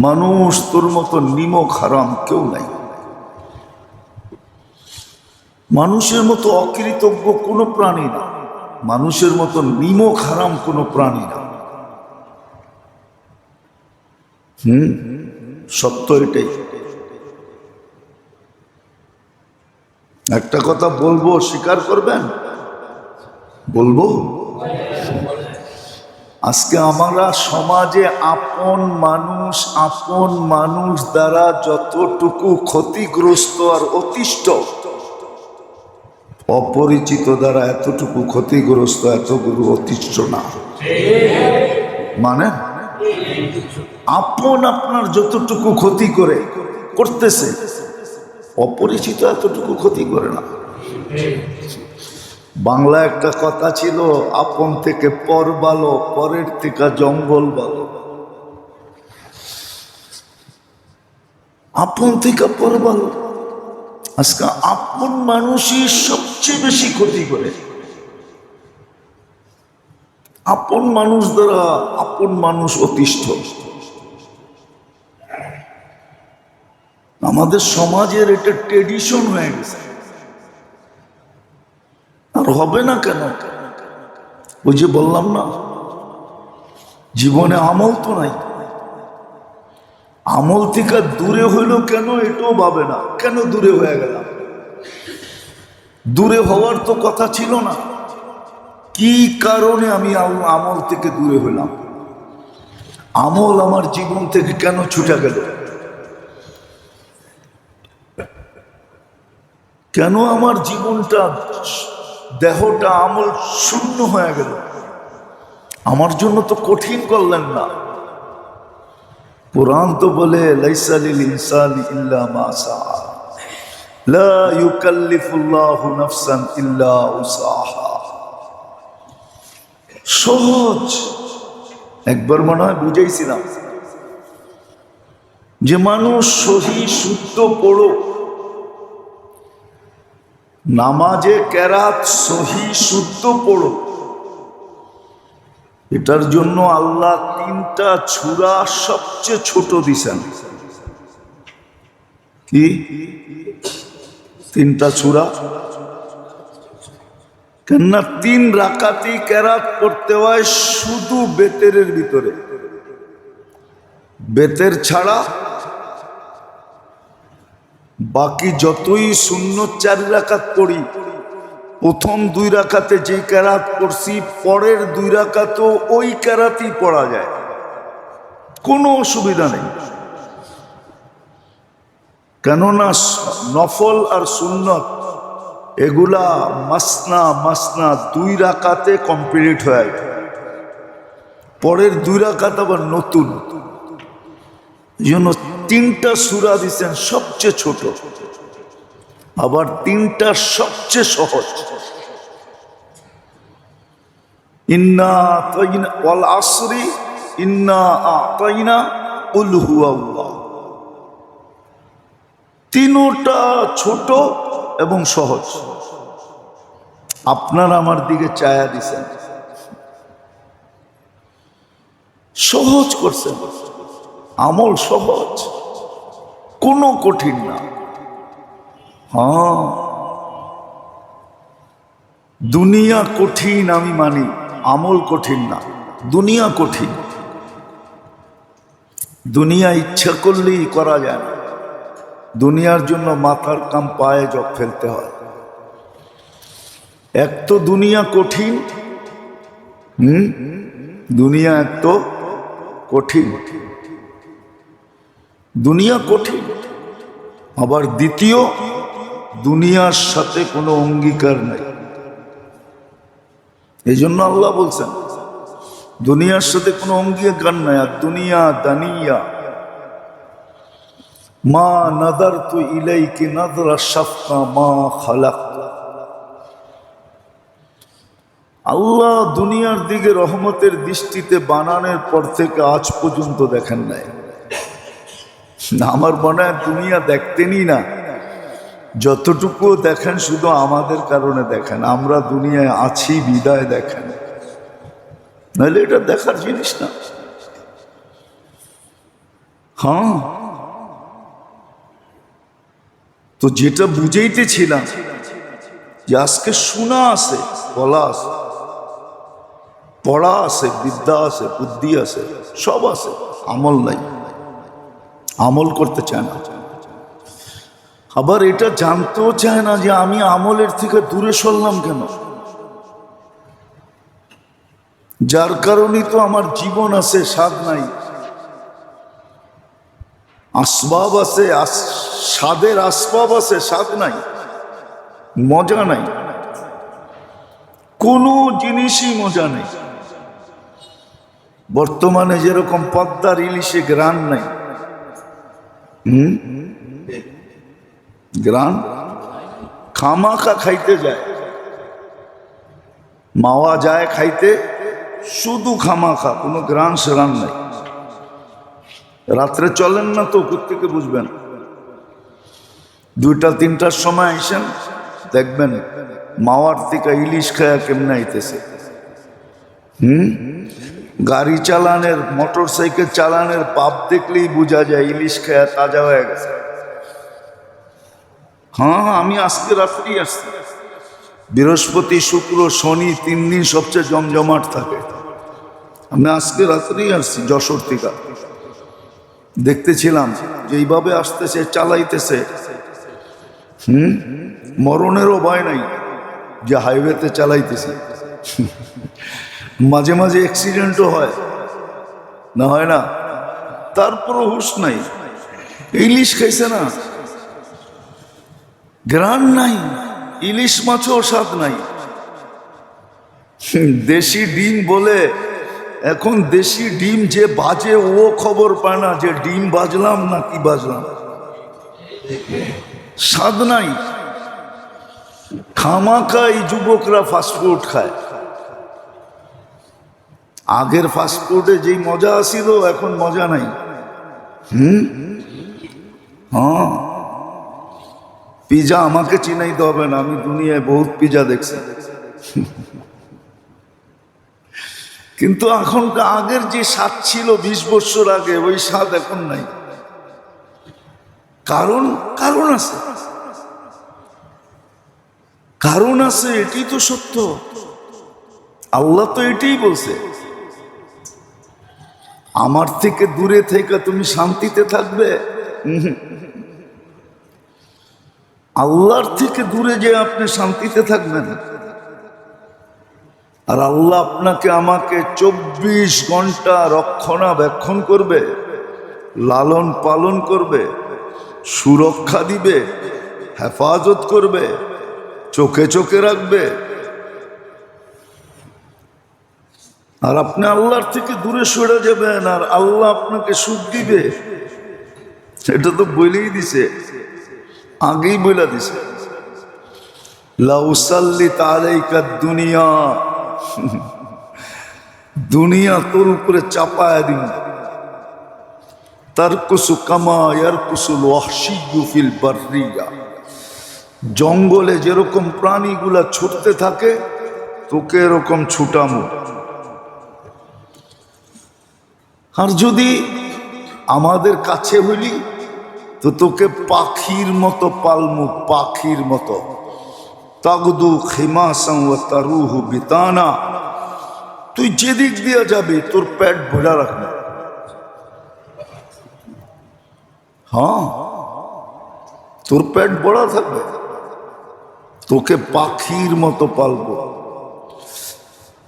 মানুষ তোর মতো নিমক হারাম কেউ নাই। মানুষের মতো অকৃতজ্ঞ কোনো প্রাণী না। মানুষের মতো নিমক হারাম কোনো প্রাণী না। হুম? সত্য এটাই। একটা কথা বলব, স্বীকার করবেন? বলব? আজকে আমরা সমাজে আপন মানুষ আপন মানুষ দ্বারা যতটুকু ক্ষতিগ্রস্ত আর অতিষ্ঠ, অপরিচিত দ্বারা এতটুকু ক্ষতিগ্রস্ত, এতগুলো অতিষ্ঠ না। মানে? আপন আপনার যতটুকু ক্ষতি করে, করতেছে, অপরিচিত এতটুকু ক্ষতি করে না। বাংলা একটা কথা ছিল, আপন থেকে পর ভালো, পরের থেকে জঙ্গল ভালো। আপন থেকে পর ভালো। আজকে আপন মানুষই সবচেয়ে বেশি ক্ষতি করে। আপন মানুষ দ্বারা আপন মানুষ অতিষ্ঠ। আমাদের সমাজের এটা ট্রেডিশন হয়ে গেছে। হবে না কেন? ওই যে বললাম না, জীবনে আমল তো নাই। আমল থেকে দূরে হইল কেন এটাও ভাবে না, কেন দূরে হয়ে গেলাম? দূরে হওয়ার তো কথা ছিল না। কি কারণে আমি আমল থেকে দূরে হইলাম? আমল আমার জীবন থেকে কেন ছুটে গেল? কেন আমার জীবনটা দেহটা আমল শূন্য হয়ে গেল। আমার জন্য তো কঠিন করলেন না। কোরআন তো বলে ইল্লা মা লা নাফসান ইল্লা উসাহা। সহজ। একবার মনে হয় বুঝাইছিলাম। যে মানুষ সহি, শুদ্ধ পড়ো নামাজে কেরাত সহি শুদ্ধ পড়ো। এটার জন্য আল্লাহ তিনটা ছুরা সবচেয়ে ছোট দিছেন। কি? তিনটা ছুরা? কেননা তিন রাকাতি কেরাত করতে হয় শুধু বেতেরের ভিতরে। বেতের ছাড়া বাকি যতই শূন্য চার রাকাত পড়ি, প্রথম দুই রাখাতে যে ক্যারাত করছি পরের দুই রাকাতও ওই ক্যারাতই পড়া যায়। কোনো অসুবিধা নেই। কেননা নফল আর সুন্নত, এগুলা মাসনা মাসনা দুই রাকাতে কমপ্লিট হয়ে যায়। পরের দুই রাকাত আবার নতুন। জন্য তিনটা সুরা দিচ্ছেন সবচেয়ে ছোট। আবার তিনটা সবচেয়ে সহজ। ইন্না ওয়াল আসরি, ইন্না আতাইনা উল হুয়াল্লাহ। তিনোটা ছোট এবং সহজ। আপনার আমার দিকে চায়া দিছেন। সহজ করছেন। আমল সহজ। কোনো কঠিন না। হ্যাঁ। দুনিয়া কঠিন, আমি মানি, আমল কঠিন না। দুনিয়া কঠিন। দুনিয়া ইচ্ছা করলেই করা যায়। না দুনিয়ার জন্য মাথার কাম পায়ে জব ফেলতে হয়। এক তো দুনিয়া কঠিন, হুম? দুনিয়া এক তো কঠিন। দুনিয়া কঠিন। আবার দ্বিতীয়, দুনিয়ার সাথে কোনো অঙ্গীকার নাই। এই জন্য আল্লাহ বলছেন, দুনিয়ার সাথে কোনো অঙ্গীকার নাই। আর দুনিয়া দানিয়া, মা নাদার তু ইলাই কি নাদরা সাফকা মা খালাক। আল্লাহ দুনিয়ার দিকে রহমতের দৃষ্টিতে বানানোর পর থেকে আজ পর্যন্ত দেখেন নাই। না, আমার মনে হয় দুনিয়া দেখতেনই না। যতটুকু দেখেন শুধু আমাদের কারণে দেখেন। আমরা দুনিয়ায় আছি বিদায় দেখেন। নাহলে এটা দেখার জিনিস না। হ্যাঁ। তো যেটা বুঝাইতেছিলাম যে আজকে শোনা আছে বলা আছে পড়া আছে বিদ্যা আছে বুদ্ধি আছে সব আছে আমল নাই। আমল করতে চায় না। আবার এটা জানতেও চায় না যে আমি আমলের থেকে দূরে সরলাম কেন? যার কারণেই তো আমার জীবন আছে, স্বাদ নাই। আসবাব আছে স্বাদের আসবাব আছে, স্বাদ নাই। মজা নাই। কোনো জিনিসই মজা নেই। বর্তমানে যেরকম পদ্মার ইলিশে গ্রান নাই। হুম? গ্রান খামাখা খাইতে যায়। মাওয়া যায় খাইতে, শুধু খামাখা, কোনো গ্রান সেরান নাই। রাত্রে চলেন না তো থেকে বুঝবেন। দুইটা, তিনটার সময় আইসেন, দেখবেন মাওয়ার থেকে ইলিশ খায়া কেমনে আইতেছে। হুম? গাড়ি চালানের মোটর সাইকেল চালানের পাপ দেখলেই বোঝা যায় ইলিশ খায়া তাজা হয়ে গেছে। হ্যাঁ হ্যাঁ আমি আজকে রাত্রেই আসছি। বৃহস্পতি, শুক্র, শনি তিন দিন সবচেয়ে জমজমাট থাকে। আমি আজকে রাত্রেই আসছি যশোর থেকে। দেখতেছিলাম যে এইভাবে আসতেছে, চালাইতেছে। হুম? মরণেরও ভয় নাই যে হাইওয়েতে চালাইতেছে। মাঝে মাঝে অ্যাক্সিডেন্টও হয়। না হয় না? তারপরও হুশ নাই। ইলিশ খাইছে না? গ্রান নাই। ইলিশ মাছও স্বাদ নাই। দেশি ডিম বলে, এখন দেশি ডিম যে বাজে, ও খবর পায় না যে ডিম বাজলাম না কি বাজলাম। স্বাদ নাই। খামাকা এই যুবকরা ফাস্টফুড খায়। আগের ফাস্টফুডে যেই মজা আসিল এখন মজা নাই। হুম? হ্যাঁ। পিজা আমাকে চিনাইতে হবে না, আমি দুনিয়ায় বহুত পিজা দেখছি। কিন্তু এখন আগের যে স্বাদ ছিল বিশ বছর আগে, ওই স্বাদ এখন নাই। কারণ কারণ আছে। কারণ আছে, এটি তো সত্য। আল্লাহ তো এটাই বলছে। আমার থেকে দূরে থেকে তুমি শান্তিতে থাকবে? আল্লাহর থেকে দূরে যে আপনি শান্তিতে থাকবেন। আর আল্লাহ আপনাকে আমাকে চব্বিশ ঘণ্টা রক্ষণাবেক্ষণ করবে, লালন পালন করবে, সুরক্ষা দিবে, হেফাজত করবে, চোখে চোখে রাখবে আর আপনি আল্লাহর থেকে দূরে সরে যাবেন, আর আল্লাহ আপনাকে সুখ দিবে। এটা তো বলেই দিছে। আগেই বলে দিছে। লাউসাল্লি তালাইকা দুনিয়া। দুনিয়া তোর উপরে চাপায় দিন। তার কুসু কামা ইয়ার কুসুল ফিল বার্রিয়া। জঙ্গলে যেরকম প্রাণীগুলা ছুটতে থাকে, তোকে এরকম ছুটামো। আর যদি আমাদের কাছে হইলি তো তোকে পাখির মতো পালমু, পাখির মতো। তাগদু খেমা তারুহু বিতানা। তুই যেদিক দিয়ে যাবি, তোর পেট ভরা রাখবে। হ্যাঁ তোর পেট বড়া থাকবে। তোকে পাখির মতো পালবো।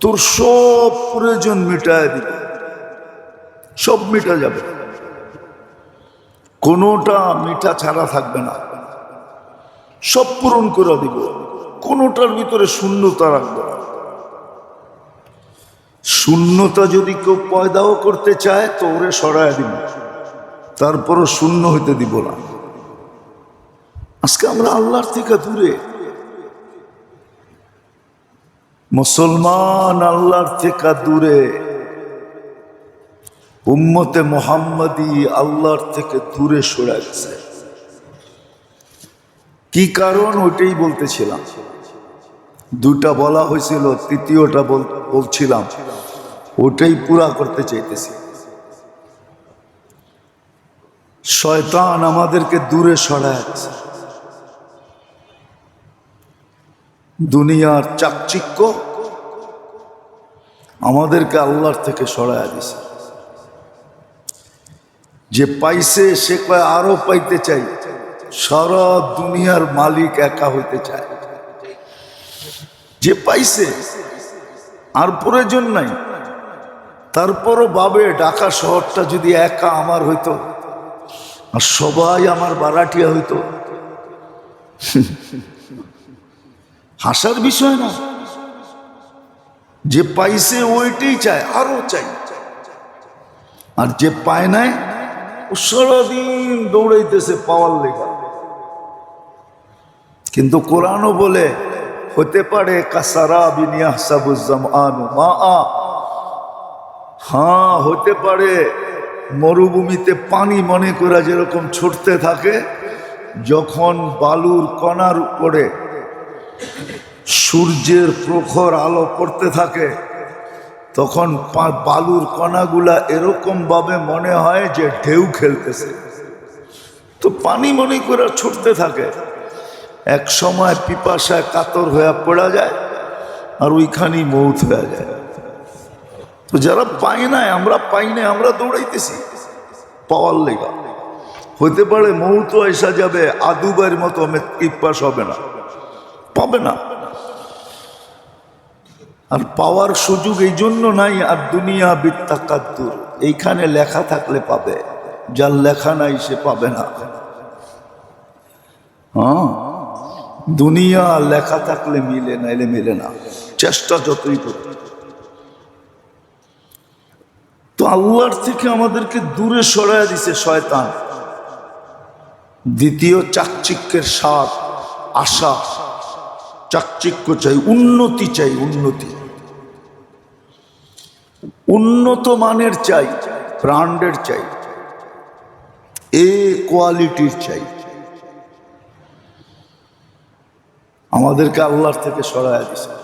তোর সব প্রয়োজন মিটায় দিবে। সব মিটা যাবে। কোনোটা মিঠা ছাড়া থাকবে না। সব পূরণ করে দিব। কোনোটার ভিতরে শূন্যতা রাখবে না। শূন্যতা যদি কেউ পয়দাও করতে চায়, তো ওরে সরায় দিব। তারপরও শূন্য হইতে দিব না। আজকে আমরা আল্লাহর থেকে দূরে। মুসলমান আল্লাহর থেকে দূরে। উম্মতে মোহাম্মদী আল্লাহর থেকে দূরে সরে গেছে। কি কারণ ওইটাই বলতেছিলাম। দুটা বলা হয়েছিল, তৃতীয়টা বল- বলছিলাম। ওটাই পুরা করতে চাইতেছি। শয়তান আমাদেরকে দূরে সরাচ্ছে দুনিয়ার চাকচিক্য আমাদেরকে আল্লাহর থেকে সরায় দিছে। যে পাইছে, সে কয়, আরও পাইতে চাই। সারা দুনিয়ার মালিক একা হইতে চায়। যে পাইছে, আর প্রয়োজন নাই। তারপরও বাবে ঢাকা শহরটা যদি একা আমার হইতো, আর সবাই আমার বারাটিয়া হইতো। হাসার বিষয় না। যে পাইছে, ওইটাই চায়, আরও চাই। আর যে পায় নাই সারাদিন দৌড়াইতেছে পাওয়ার লেগা। কিন্তু কোরআনও বলে, হতে পারে কাসারা বিনিয়া সাবুজামানু মা আ হ্যাঁ হতে পারে মরুভূমিতে পানি মনে করা যেরকম ছুটতে থাকে, যখন বালুর কণার উপরে সূর্যের প্রখর আলো পড়তে থাকে তখন বালুর কণাগুলা এরকম ভাবে মনে হয় যে ঢেউ খেলতেছে। তো পানি মনে করে ছুটতে থাকে। এক সময় পিপাসায় কাতর হয়ে পড়া যায় আর ওইখানেই মৌত হয়ে যায়। তো যারা পায় নাই, আমরা পাই নাই, আমরা দৌড়াইতেছি। পাওয়ার লেগা। হইতে পারে মৌত এসা যাবে আদুবার মতো পিপাস হবে না। পাবে না। আর পাওয়ার সুযোগ এই জন্য নাই আর দুনিয়া বিত্তাকাদ্দুর। এইখানে লেখা থাকলে পাবে। যার লেখা নাই সে পাবে না। হ্যাঁ? দুনিয়া লেখা থাকলে মিলে নাইলে মিলে না। চেষ্টা যতই করি তো আল্লাহর থেকে আমাদেরকে দূরে সরাইয়া দিছে শয়তান। দ্বিতীয় চাকচিক্যের স্বাদ, আশা। চাকচিক্য চাই, উন্নতি চাই, উন্নতি। উন্নত মানের চাই ব্র্যান্ডের চাই এ কোয়ালিটির চাই। আমাদেরকে আল্লাহর থেকে সরাইয়া দিছে।